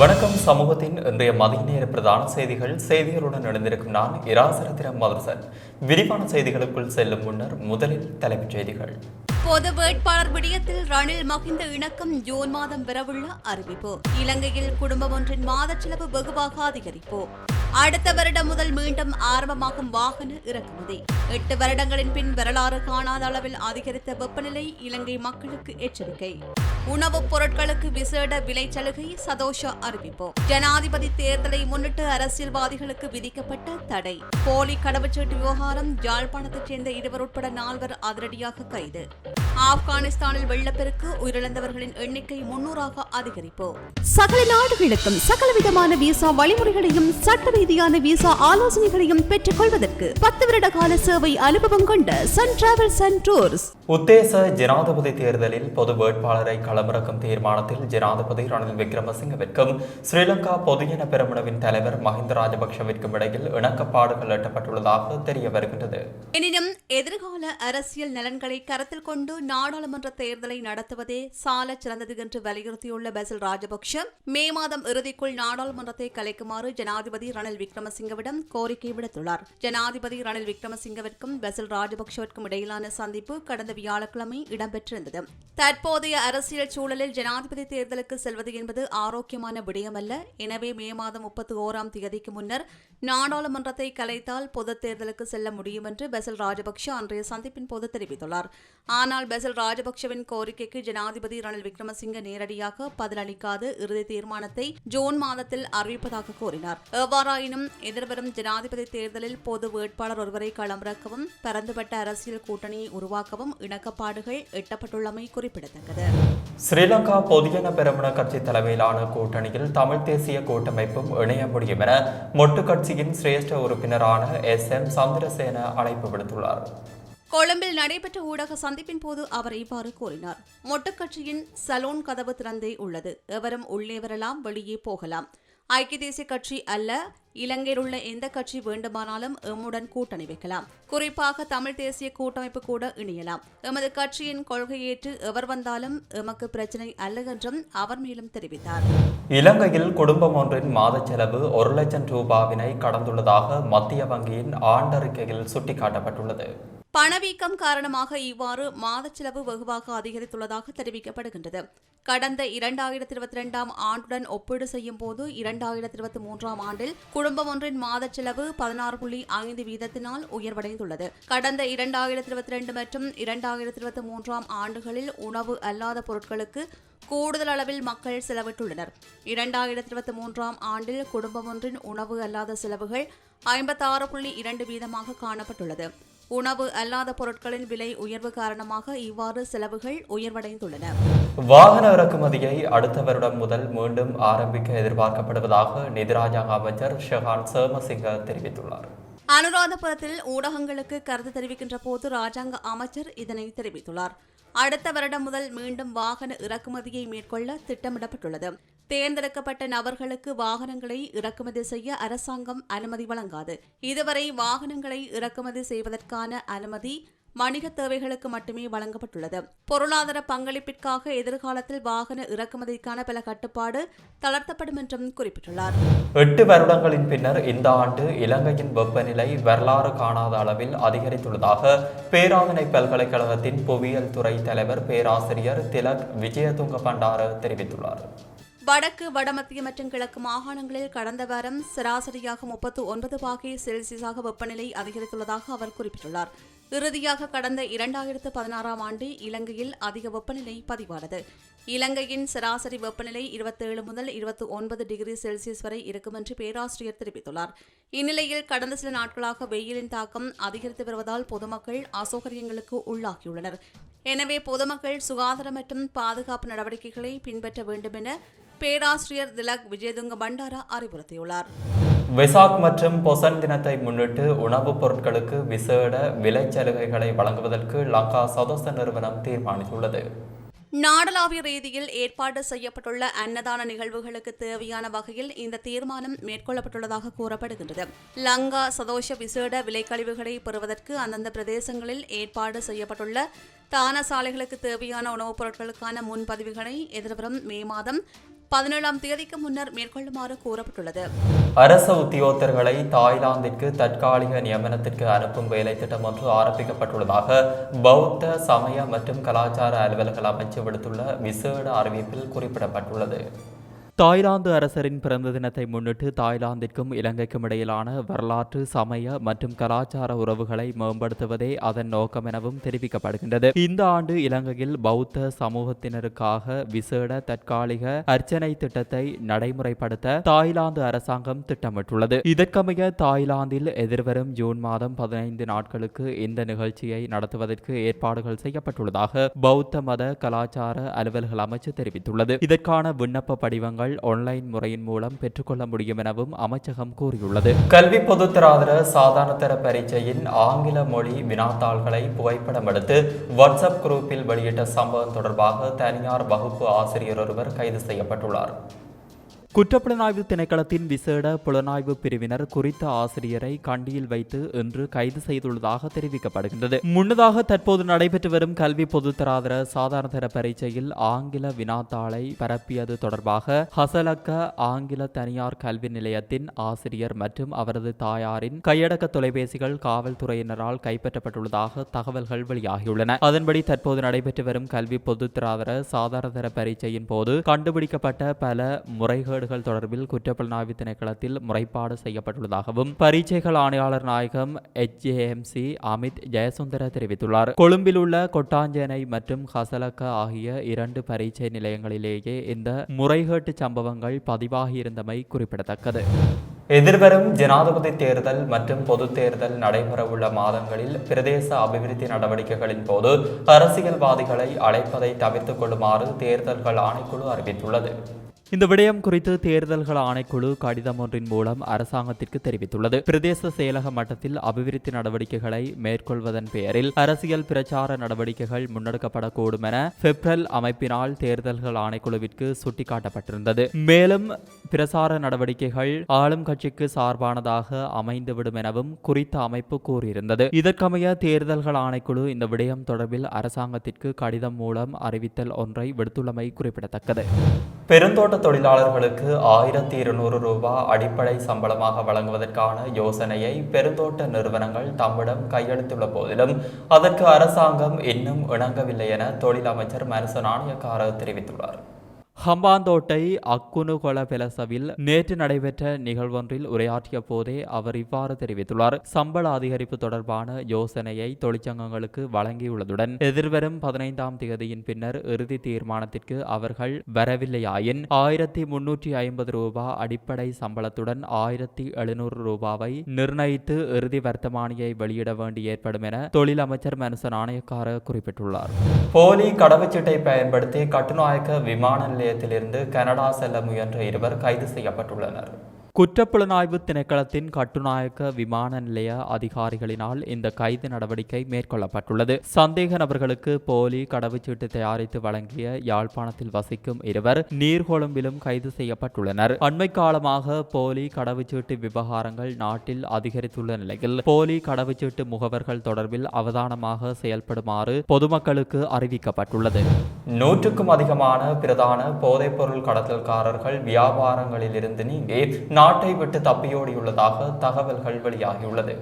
வணக்கம் சமூகத்தின் இன்றைய மதிய நேர பிரதான செய்திகள். செய்திகளுடன் இணைந்திருக்கும் நான் இராசரத்திரம் மதுரசன். விரிவான செய்திகளுக்குள் செல்லும் முன்னர் முதலில் தலைப்புச் செய்திகள். பொது வேட்பாளர் விடயத்தில் ரணில் மகிந்த இணக்கம் ஜூன் மாதம் பெறவுள்ள அறிவிப்பு. இலங்கையில் குடும்பம் ஒன்றின் மாத செலவு வெகுவாக அதிகரிப்பு. அடுத்த வருடம் முதல் மீண்டும் ஆரம்பமாகும் வாகன இறக்குமதி. எட்டு வருடங்களின் பின் வரலாறு காணாத அளவில் அதிகரித்த வெப்பநிலை இலங்கை மக்களுக்கு எச்சரிக்கை. உணவுப் பொருட்களுக்கு விசேட விலை சலுகை சதோஷ அறிவிப்பு. ஜனாதிபதி தேர்தலை முன்னிட்டு அரசியல்வாதிகளுக்கு விதிக்கப்பட்ட தடை. போலி கடவுச்சீட்டு விவகாரம் யாழ்ப்பாணத்தைச் சேர்ந்த இருவர் உட்பட நால்வர் அதிரடியாக கைது. ஆப்கானிஸ்தானில் வெள்ளப்பெருக்கு உயிரிழந்தவர்களின் எண்ணிக்கை முன்னூறாக அதிகரிப்பு. சகல நாடுகளுக்கும் சகலவிதமான விசா வழிமுறைகளையும் சட்ட ரீதியான விசா ஆலோசனைகளையும் பெற்றுக் கொள்வதற்கு பத்து வருட கால சேவை அனுபவம் கொண்ட சன் டிராவல்ஸ் அண்ட் டூர்ஸ் உத்தேச ஜனாதிபதி தேர்தலில் பொது வேட்பாளரை களமிறக்கும் தீர்மானத்தில் ஜனாதிபதி ரணில் விக்ரமசிங்கவிற்கும் ஸ்ரீலங்கா பொதுஜன பெரமுனவின் தலைவர் மஹிந்த ராஜபக்ஷவிற்கும் இடையில் இணக்கப்பாடுகள் எட்டப்பட்டுள்ளதாக தெரிய வருகின்றது. எனினும் எதிர்கால அரசியல் நலன்களை கருத்தில் கொண்டு நாடாளுமன்ற தேர்தலை நடத்துவதே சால சிறந்தது என்று வலியுறுத்தியுள்ள பசில் ராஜபக்ஷ மே மாதம் இறுதிக்குள் நாடாளுமன்றத்தை கலைக்குமாறு ஜனாதிபதி ரணில் விக்ரமசிங்கவிடம் கோரிக்கை விடுத்துள்ளார். ஜனாதிபதி ரணில் விக்ரமசிங்கவிற்கும் பசில் ராஜபக்ஷவிற்கும் இடையிலான சந்திப்பு கடந்த வியாழக்கிழமை இடம்பெற்றிருந்தது. தற்போதைய அரசியல் சூழலில் ஜனாதிபதி தேர்தலுக்கு செல்வது என்பது ஆரோக்கியமான விடயமல்ல. எனவே மே மாதம் முப்பத்தி ஓராம் தேதிக்கு முன்னர் நாடாளுமன்றத்தை கலைத்தால் பொதுத் தேர்தலுக்கு செல்ல முடியும் என்று பெசல் ராஜபக்ஷ அன்றைய சந்திப்பின் போது தெரிவித்துள்ளார். ஆனால் பெசல் ராஜபக்சவின் கோரிக்கைக்கு ஜனாதிபதி ரணில் விக்ரமசிங்க நேரடியாக பதிலளிக்காத இறுதி தீர்மானத்தை ஜூன் மாதத்தில் அறிவிப்பதாக கூறினார். எவ்வாறாயினும் எதிர்வரும் ஜனாதிபதி தேர்தலில் பொது வேட்பாளர் ஒருவரை களமிறக்கவும் பரந்துபட்ட அரசியல் கூட்டணியை உருவாக்கவும் இணக்கப்பாடுகள் எட்டப்பட்டுள்ளமை குறிப்பிடத்தக்கது. ஸ்ரீலங்கா பொதுஜன பெருமன கட்சி தலைமையிலான கூட்டணியில் தமிழ் தேசிய கூட்டமைப்பும் இணைய முடியும் என மொட்டு கட்சியின் சிரேஷ்ட உறுப்பினரான எஸ் எம் சந்திரசேன அழைப்பு விடுத்துள்ளார். கொழும்பில் நடைபெற்ற ஊடக சந்திப்பின் போது அவர் இவ்வாறு கூறினார். மொட்டக்கட்சியின் சலூன் கதவு திறந்தே உள்ளது. எவரும் உள்ளே வரலாம் வெளியே போகலாம். ஐக்கிய தேசிய கட்சி அல்ல இலங்கையில் உள்ள எந்த கட்சி வேண்டுமானாலும் எம்முடன் கூட்டணி வைக்கலாம். குறிப்பாக தமிழ் தேசிய கூட்டமைப்பு கூட இணையலாம். எமது கட்சியின் கொள்கையேற்று எவர் வந்தாலும் எமக்கு பிரச்சனை அல்ல என்றும் அவர் மேலும் தெரிவித்தார். இலங்கையில் குடும்பம் ஒன்றின் மாத செலவு ஒரு லட்சம் ரூபாவினை கடந்துள்ளதாக மத்திய வங்கியின் ஆண்டறிக்கையில் சுட்டிக்காட்டப்பட்டுள்ளது. பணவீக்கம் காரணமாக இவ்வாறு மாதச் செலவு வெகுவாக அதிகரித்துள்ளதாக தெரிவிக்கப்படுகின்றது. கடந்த இரண்டாயிரத்தி இருபத்தி இரண்டாம் ஆண்டுடன் ஒப்பீடு செய்யும் போது இரண்டாயிரத்தி இருபத்தி மூன்றாம் ஆண்டில் குடும்பம் ஒன்றின் மாதச் செலவு பதினாறு புள்ளி ஐந்து வீதத்தினால் உயர்வடைந்துள்ளது. கடந்த இரண்டாயிரத்தி இருபத்தி ரெண்டு மற்றும் இரண்டாயிரத்தி இருபத்தி மூன்றாம் ஆண்டுகளில் உணவு அல்லாத பொருட்களுக்கு கூடுதல் அளவில் மக்கள் செலவிட்டுள்ளனர். இரண்டாயிரத்தி இருபத்தி மூன்றாம் ஆண்டில் குடும்பம் ஒன்றின் உணவு அல்லாத செலவுகள் ஐம்பத்தாறு புள்ளி இரண்டு வீதமாக காணப்பட்டுள்ளது. உணவு அல்லாத பொருட்களின் விலை உயர்வு காரணமாக இவ்வாறு செலவுகள் உயர்வடைந்துள்ளன. வாகன இறக்குமதியை அடுத்த வருடம் முதல் மீண்டும் ஆரம்பிக்க எதிர்பார்க்கப்படுவதாக நிதிராஜாங்க அமைச்சர் ஷெஹான் சேமசிங்க தெரிவித்துள்ளார். அனுராதபுரத்தில் ஊடகங்களுக்கு கருத்து தெரிவிக்கின்ற போது ராஜாங்க அமைச்சர் இதனை தெரிவித்துள்ளார். அடுத்த வருடம் முதல் மீண்டும் வாகன இறக்குமதியை மேற்கொள்ள திட்டமிடப்பட்டுள்ளது. தேர்ந்தெடுக்கப்பட்ட நபர்களுக்கு வாகனங்களை இறக்குமதி செய்ய அரசாங்கம் அனுமதி வழங்காது. இதுவரை வாகனங்களை இறக்குமதி செய்வதற்கான அனுமதி வணிக தேவைகளுக்கு மட்டுமே வழங்கப்பட்டுள்ளது. பொருளாதார பங்களிப்பிற்காக எதிர்காலத்தில் வாகன இறக்குமதிக்கான பல கட்டுப்பாடு தளர்த்தப்படும் என்றும் குறிப்பிட்டுள்ளார். எட்டு வருடங்களின் பின்னர் இந்த ஆண்டு இலங்கையின் வெப்பநிலை வரலாறு காணாத அளவில் அதிகரித்துள்ளதாக பேராதனை பல்கலைக்கழகத்தின் புவியியல் துறை தலைவர் பேராசிரியர் திலக் விஜயதுங்க பண்டார தெரிவித்துள்ளார். வடக்கு வடமத்திய மற்றும் கிழக்கு மாகாணங்களில் கடந்த வாரம் சராசரியாக முப்பத்து ஒன்பது பாகை செல்சியஸாக வெப்பநிலை அதிகரித்துள்ளதாக அவர் குறிப்பிட்டுள்ளார். இறுதியாக கடந்த இரண்டாயிரத்து பதினாறாம் ஆண்டு இலங்கையில் அதிக வெப்பநிலை பதிவானது. இலங்கையின் சராசரி வெப்பநிலை இருபத்தேழு முதல் இருபத்தி ஒன்பது டிகிரி செல்சியஸ் வரை இருக்கும் என்று பேராசிரியர் தெரிவித்துள்ளார். இந்நிலையில் கடந்த சில நாட்களாக வெயிலின் தாக்கம் அதிகரித்து வருவதால் பொதுமக்கள் அசௌகரியங்களுக்கு உள்ளாகியுள்ளனர். எனவே பொதுமக்கள் சுகாதார மற்றும் பாதுகாப்பு நடவடிக்கைகளை பின்பற்ற வேண்டும் என பேராசிரியர் திலக் விஜயதுங்க பண்டாரா அறிவுறுத்தியுள்ளார். வெசாக் மற்றும் பொசன் தினத்தை முன்னிட்டு உணவுப் பொருட்களுக்கு விசேட விலைச் சலுகைகளை வழங்குவதற்கு லங்கா சதோச நிறுவனம் தீர்மானித்துள்ளது. நாடளாவிய ரீதியில் ஏற்பாடு செய்யப்பட்டுள்ள அன்னதான நிகழ்வுகளுக்கு தேவையான வகையில் இந்த தீர்மானம் மேற்கொள்ளப்பட்டுள்ளதாக கூறப்படுகின்றது. லங்கா சதோஷ விசேட விலைக்கழிவுகளை பெறுவதற்கு அந்தந்த பிரதேசங்களில் ஏற்பாடு செய்யப்பட்டுள்ள தான சாலைகளுக்கு தேவையான உணவுப் பொருட்களுக்கான முன்பதிவுகளை எதிர்வரும் மே மாதம் பதினேழாம் தேதிக்கு முன்னர் மேற்கொள்ளுமாறு கூறப்பட்டுள்ளது அரச உத்தியோகத்தர்களை தாய்லாந்திற்கு தற்காலிக நியமனத்திற்கு அனுப்பும் வேலை திட்டம் ஒன்று ஆரம்பிக்கப்பட்டுள்ளதாக பௌத்த சமய மற்றும் கலாச்சார அலுவல்கள் அமைச்சு விடுத்துள்ள விசேட அறிவிப்பில் குறிப்பிடப்பட்டுள்ளது. தாய்லாந்து அரசரின் பிறந்த தினத்தை முன்னிட்டு தாய்லாந்திற்கும் இலங்கைக்கும் இடையிலான வரலாற்று சமய மற்றும் கலாச்சார உறவுகளை மேம்படுத்துவதே அதன் நோக்கம் எனவும் தெரிவிக்கப்படுகின்றது. இந்த ஆண்டு இலங்கையில் பௌத்த சமூகத்தினருக்காக விசேட தற்காலிக அர்ச்சனை திட்டத்தை நடைமுறைப்படுத்த தாய்லாந்து அரசாங்கம் திட்டமிட்டுள்ளது. இதற்கமைய தாய்லாந்தில் எதிர்வரும் ஜூன் மாதம் பதினைந்து நாட்களுக்கு இந்த நிகழ்ச்சியை நடத்துவதற்கு ஏற்பாடுகள் செய்யப்பட்டுள்ளதாக பௌத்த மத கலாச்சார அலுவல்கள் அமைச்சு தெரிவித்துள்ளது. இதற்கான விண்ணப்ப படிவங்கள் ஆன்லைன் முறையின் மூலம் பெற்றுக்கொள்ள முடியும் எனவும் அமைச்சகம் கூறியுள்ளது. கல்வி பொதுத்தராதர சாதாரண பரீட்சையின் ஆங்கில மொழி வினாத்தாள்களை புகைப்படம் எடுத்து வாட்ஸ்அப் குரூப்பில் வெளியிட்ட சம்பவம் தொடர்பாக தனியார் வகுப்பு ஆசிரியர் ஒருவர் கைது செய்யப்பட்டுள்ளார். குற்றப்புலனாய்வு திணைக்களத்தின் விசேட புலனாய்வு பிரிவினர் குறித்த ஆசிரியரை கண்டியில் வைத்து இன்று கைது செய்துள்ளதாக தெரிவிக்கப்படுகின்றது. முன்னதாக தற்போது நடைபெற்று வரும் கல்வி பொதுத்தராதர சாதாரண தர பரீட்சையில் ஆங்கில வினாத்தாளை பரப்பியது தொடர்பாக ஹசலக்க ஆங்கில தனியார் கல்வி நிலையத்தின் ஆசிரியர் மற்றும் அவரது தாயாரின் கையடக்க தொலைபேசிகள் காவல்துறையினரால் கைப்பற்றப்பட்டுள்ளதாக தகவல்கள் வெளியாகியுள்ளன. அதன்படி தற்போது நடைபெற்று வரும் கல்வி பொதுத்தராதர சாதாரண தர பரீட்சையின் போது கண்டுபிடிக்கப்பட்ட பல முறைகள் முறைகேடுகள் தொடர்பில் குற்றப்புலனாய்வு திணைக்களத்தில் முறைப்பாடு செய்யப்பட்டுள்ளதாகவும் பரீட்சைகள் ஆணையாளர் நாயகம் எச்ஏஎம்சி அமித் ஜெயசுந்தர தெரிவித்துள்ளார். கொழும்பில் உள்ள கொட்டாஞ்சேனை மற்றும் ஹசலக்க ஆகிய இரண்டு பரீட்சை நிலையங்களிலேயே இந்த முறைகேட்டு சம்பவங்கள் பதிவாகியிருந்தமை குறிப்பிடத்தக்கது. எதிர்வரும் ஜனாதிபதி தேர்தல் மற்றும் பொது தேர்தல் நடைபெறவுள்ள மாதங்களில் பிரதேச அபிவிருத்தி நடவடிக்கைகளின் போது அரசியல்வாதிகளை அழைப்பதை தவிர்த்துக் கொள்ளுமாறு தேர்தல்கள் ஆணைக்குழு அறிவித்துள்ளது. இந்த விடயம் குறித்து தேர்தல்கள் ஆணைக்குழு கடிதம் ஒன்றின் மூலம் அரசாங்கத்திற்கு தெரிவித்துள்ளது. பிரதேச செயலக மட்டத்தில் அபிவிருத்தி நடவடிக்கைகளை மேற்கொள்வதன் பெயரில் அரசியல் பிரச்சார நடவடிக்கைகள் முன்னெடுக்கப்படக்கூடும் என பெப்ரல் அமைப்பினால் தேர்தல்கள் ஆணைக்குழுவிற்கு சுட்டிக்காட்டப்பட்டிருந்தது. மேலும் பிரசார நடவடிக்கைகள் ஆளும் கட்சிக்கு சார்பானதாக அமைந்துவிடும் எனவும் குறித்த அமைப்பு கூறியிருந்தது. இதற்கமைய தேர்தல்கள் ஆணைக்குழு இந்த விடயம் தொடர்பில் அரசாங்கத்திற்கு கடிதம் மூலம் அறிவித்தல் ஒன்றை விடுத்துள்ளமை குறிப்பிடத்தக்கது. பெருந்தோட்ட தொழிலாளர்களுக்கு ஆயிரத்தி இருநூறு ரூபாய் அடிப்படை சம்பளமாக வழங்குவதற்கான யோசனையை பெருந்தோட்ட நிறுவனங்கள் தம்மிடம் கையெழுத்துள்ள போதிலும் அதற்கு அரசாங்கம் இன்னும் இணங்கவில்லை என தொழில் அமைச்சர் மனசு நாணயக்கார தெரிவித்துள்ளார். ஹம்பாந்தோட்டை அக்குனுகொல பெலசவில் நேற்று நடைபெற்ற நிகழ்வொன்றில் உரையாற்றிய போதே அவர் இவ்வாறு தெரிவித்துள்ளார். சம்பள அதிகரிப்பு தொடர்பான யோசனையை தொழிற்சங்கங்களுக்கு வழங்கியுள்ளதுடன் எதிர்வரும் பதினைந்தாம் தேதியின் பின்னர் இறுதி தீர்மானத்திற்கு அவர்கள் வரவில்லையாயின் ஆயிரத்தி முன்னூற்றி ஐம்பது ரூபாய் அடிப்படை சம்பளத்துடன் ஆயிரத்தி எழுநூறு ரூபாவை நிர்ணயித்து இறுதி வர்த்தமானியை வெளியிட வேண்டி ஏற்படும் என தொழில் அமைச்சர் மனுச நாணயக்கார குறிப்பிட்டுள்ளார். போலி கடவுச்சீட்டை பயன்படுத்தி கட்டுநாயக்க விமான நிலையத்திலிருந்து கனடா செல்ல முயன்ற இருவர் கைது செய்யப்பட்டுள்ளனர். குற்றப்புலனாய்வு திணைக்களத்தின் கட்டுநாயக்க விமான நிலைய அதிகாரிகளினால் இந்த கைது நடவடிக்கை மேற்கொள்ளப்பட்டுள்ளது. சந்தேக நபர்களுக்கு போலி கடவுச்சீட்டு தயாரித்து வழங்கிய யாழ்ப்பாணத்தில் வசிக்கும் இருவர் நீர்கொழும்பிலும் கைது செய்யப்பட்டுள்ளனர். அண்மை காலமாக போலி கடவுச்சீட்டு விவகாரங்கள் நாட்டில் அதிகரித்துள்ள நிலையில் போலி கடவுச்சீட்டு முகவர்கள் தொடர்பில் அவதானமாக செயல்படுமாறு பொதுமக்களுக்கு அறிவிக்கப்பட்டுள்ளது. நூற்றுக்கும் அதிகமான பிரதான போதைப்பொருள் கடத்தல்காரர்கள் வியாபாரங்களிலிருந்து நீங்கி நாட்டை விட்டு தப்பியோடியுள்ளதாக தகவல்கள் வெளியாகியுள்ளது.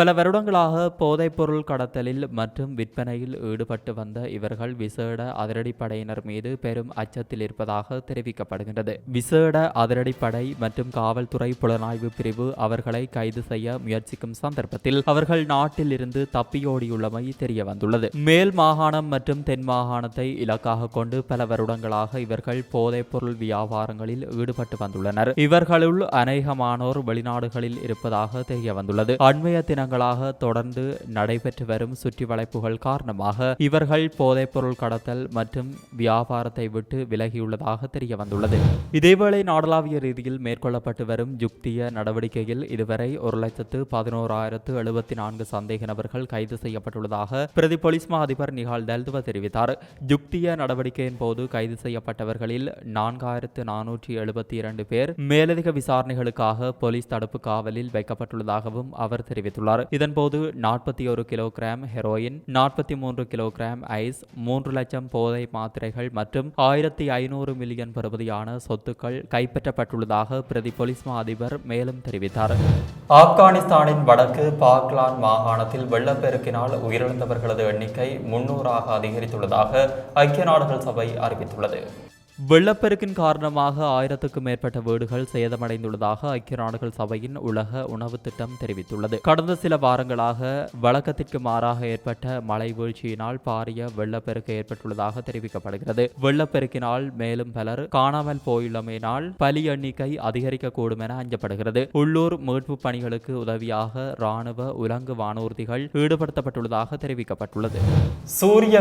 பல வருடங்களாக போதைப்பொருள் கடத்தலில் மற்றும் விற்பனையில் ஈடுபட்டு வந்த இவர்கள் விசேட அதிரடிப்படையினர் மீது பெரும் அச்சத்தில் இருப்பதாக தெரிவிக்கப்படுகின்றது. விசேட அதிரடிப்படை மற்றும் காவல்துறை புலனாய்வு பிரிவு அவர்களை கைது செய்ய முயற்சிக்கும் சந்தர்ப்பத்தில் அவர்கள் நாட்டில் இருந்து தப்பியோடியுள்ளமை தெரிய வந்துள்ளது மேல் மாகாணம் மற்றும் தென் மாகாணத்தை இலக்காக கொண்டு பல வருடங்களாக இவர்கள் போதைப்பொருள் வியாபாரங்களில் ஈடுபட்டு வந்துள்ளனர். இவர்களுள் அநேகமானோர் வெளிநாடுகளில் இருப்பதாக தெரிய வந்துள்ளது அண்மைய வருடங்களாக தொடர்ந்து நடைபெற்று வரும் சுற்றி வளைப்புகள் காரணமாக இவர்கள் போதைப்பொருள் கடத்தல் மற்றும் வியாபாரத்தை விட்டு விலகியுள்ளதாக தெரிய வந்துள்ளது இதேவேளை நாடளாவிய ரீதியில் மேற்கொள்ளப்பட்டு வரும் யுக்திய நடவடிக்கையில் இதுவரை ஒரு லட்சத்து பதினோராயிரத்து எழுபத்தி நான்கு சந்தேக நபர்கள் கைது செய்யப்பட்டுள்ளதாக பிரதி போலீஸ் மா அதிபர் நிகால் தல்துவ தெரிவித்தார். யுக்திய நடவடிக்கையின் போது கைது செய்யப்பட்டவர்களில் நான்காயிரத்து நானூற்றி எழுபத்தி இரண்டு பேர் மேலதிக விசாரணைகளுக்காக போலீஸ் தடுப்பு காவலில் வைக்கப்பட்டுள்ளதாகவும் அவர் தெரிவித்துள்ளார். செய்துள்ளார் இதன்போது நாற்பத்தி ஒரு கிலோகிராம் ஹெரோயின் நாற்பத்தி மூன்று கிலோகிராம் ஐஸ் மூன்று லட்சம் போதை மாத்திரைகள் மற்றும் ஆயிரத்தி ஐநூறு மில்லியன் பெறுமதியான சொத்துக்கள் கைப்பற்றப்பட்டுள்ளதாக பிரதி போலீஸ் மா அதிபர் மேலும் தெரிவித்தார். ஆப்கானிஸ்தானின் வடக்கு பாக்லான் மாகாணத்தில் வெள்ளப்பெருக்கினால் உயிரிழந்தவர்களது எண்ணிக்கை முன்னூறாக அதிகரித்துள்ளதாக ஐக்கிய நாடுகள் சபை அறிவித்துள்ளது. வெள்ளப்பெருக்கின் காரணமாக ஆயிரத்துக்கும் மேற்பட்ட வீடுகள் சேதமடைந்துள்ளதாக ஐக்கிய நாடுகள் சபையின் உலக உணவு திட்டம் தெரிவித்துள்ளது. கடந்த சில வாரங்களாக வழக்கத்திற்கு மாறாக ஏற்பட்ட மழை வீழ்ச்சியினால் பாரிய வெள்ளப்பெருக்கு ஏற்பட்டுள்ளதாக தெரிவிக்கப்படுகிறது. வெள்ளப்பெருக்கினால் மேலும் பலர் காணாமல் போயுள்ளமையினால் பலி எண்ணிக்கை அதிகரிக்கக்கூடும் என அஞ்சப்படுகிறது. உள்ளூர் மீட்பு பணிகளுக்கு உதவியாக ராணுவ உலங்கு வானூர்திகள் ஈடுபடுத்தப்பட்டுள்ளதாக தெரிவிக்கப்பட்டுள்ளது. சூரிய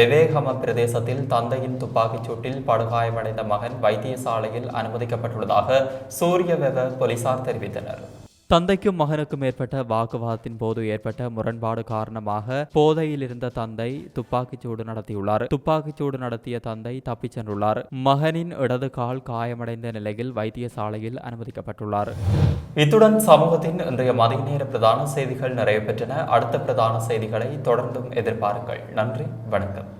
விவேகம பிரதேசத்தில் தந்தையின் துப்பாக்கிச் சூட்டில் படுகாயமடைந்த மகன் வைத்தியசாலையில் அனுமதிக்கப்பட்டுள்ளதாக சூரிய வெவ போலீசார் தெரிவித்தனர். தந்தைக்கும் மகனுக்கும் ஏற்பட்ட வாக்குவாதத்தின் போது ஏற்பட்ட முரண்பாடு காரணமாக போதையில் இருந்த தந்தை துப்பாக்கிச்சூடு நடத்தியுள்ளார். துப்பாக்கிச்சூடு நடத்திய தந்தை தப்பிச் சென்றுள்ளார். மகனின் இடது கால் காயமடைந்த நிலையில் வைத்தியசாலையில் அனுமதிக்கப்பட்டுள்ளார். இத்துடன் சமூகத்தின் இன்றைய மதிய நேர பிரதான செய்திகள் நிறைவு பெற்றன. அடுத்த பிரதான செய்திகளை தொடர்ந்தும் எதிர்பாருங்கள். நன்றி வணக்கம்.